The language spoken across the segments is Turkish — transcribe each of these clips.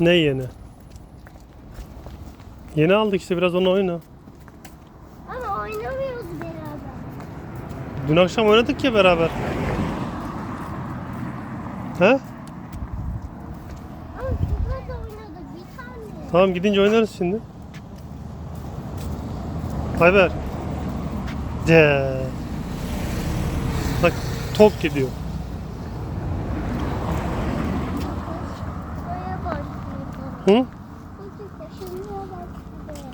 Ne yeni? Yeni aldık işte biraz onu oyna. Ama oynamıyoruz beraber. Dün akşam oynadık ya beraber. He? Ama şurada da oynadık bir tane. Tamam gidince oynarız şimdi. Ayber. Ce. Bak top gidiyor. Hı?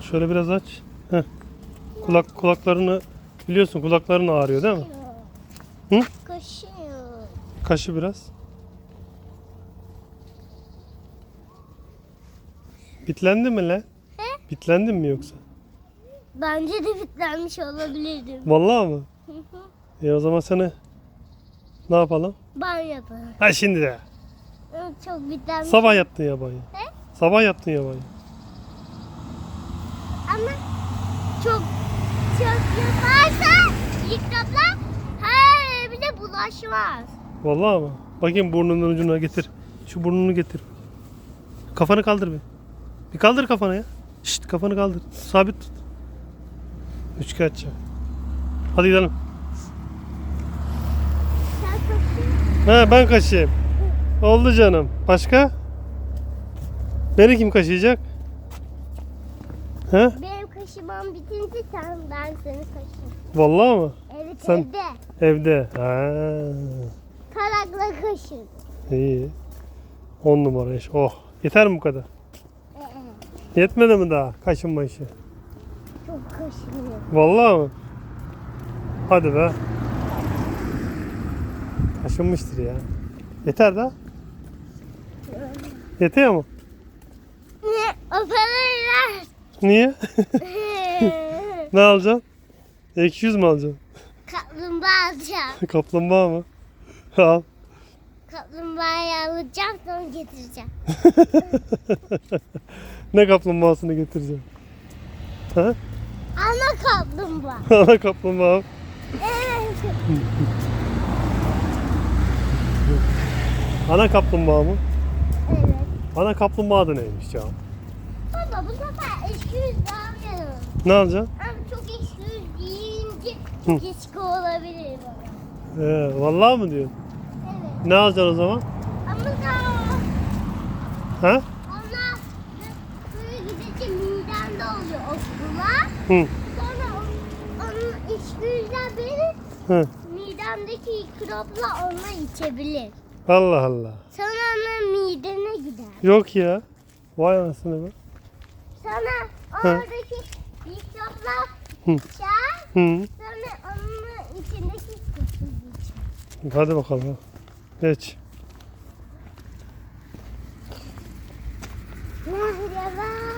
Şöyle biraz aç. Heh. Kulak kulaklarını biliyorsun kulakların ağrıyor değil mi? Hı? Kaşıyor. Kaşı biraz. Bitlendi mi lan? He? Bitlendin mi yoksa? Bence de bitlenmiş olabilirdim. Vallahi mı? E o zaman seni ne yapalım? Ben yaparım. Ha şimdi de. Çok bitlenmiş. Sabah yaptın ya banyo. He? Sabah yaptın ya banyo. Ama çok çok yaparsan mikroplar her evine bulaşmaz. Vallahi mı? Bakayım burnunun ucuna getir. Şu burnunu getir. Kafanı kaldır bir. Bir kaldır kafanı ya. Şşt kafanı kaldır. Sabit tut. Üçkağıtçı. Hadi gidelim. Sen kaşın. Ha ben kaşıyayım. Oldu canım. Başka? Beni kim kaşıyacak? Ha? Benim kaşımam bitince sen ben seni kaşırım. Vallahi mı? Evet Sen- evde. Evde. Ha. Tarakla kaşır. İyi. On numara iş. Oh. Yeter mi bu kadar? Ee, Yetmedi mi daha kaşınma işi? çok kaşınıyor. Vallahi mı? Hadi be. Kaşınmıştır ya. Yeter daha. Yeter mi? O parayı Niye? ne alacaksın? Ekşi yüz mü alacaksın? Kaplumbağa alacağım. Kaplumbağa mı? Al. Kaplumbağayı alacağım sonra getireceğim. ne kaplumbağasını getireceğim? Ha? Ana kaplumbağa. Ana kaplumbağa. Evet. Ana kaplumbağa mı? Evet. Ana kaplumbağa da neymiş ya? Baba bu sefer eski yüz almayalım. Ne alacaksın? Ama çok eski yüz deyince keşke olabilir baba. Ee, vallahi mı diyorsun? Evet. Ne alacaksın o zaman? Ama da Ha? onlar böyle gidince midemde oluyor okula. Hı. Sonra on- onun eski yüzler benim Hı. midemdeki mikropla onlar içebilir. Allah Allah. Sonra onun midene gider. Yok ya. Vay anasını be. Hı. oradaki mikroplar içer. Hı. Sonra onun içindeki kutuyu. Hadi bakalım. Geç. Merhaba.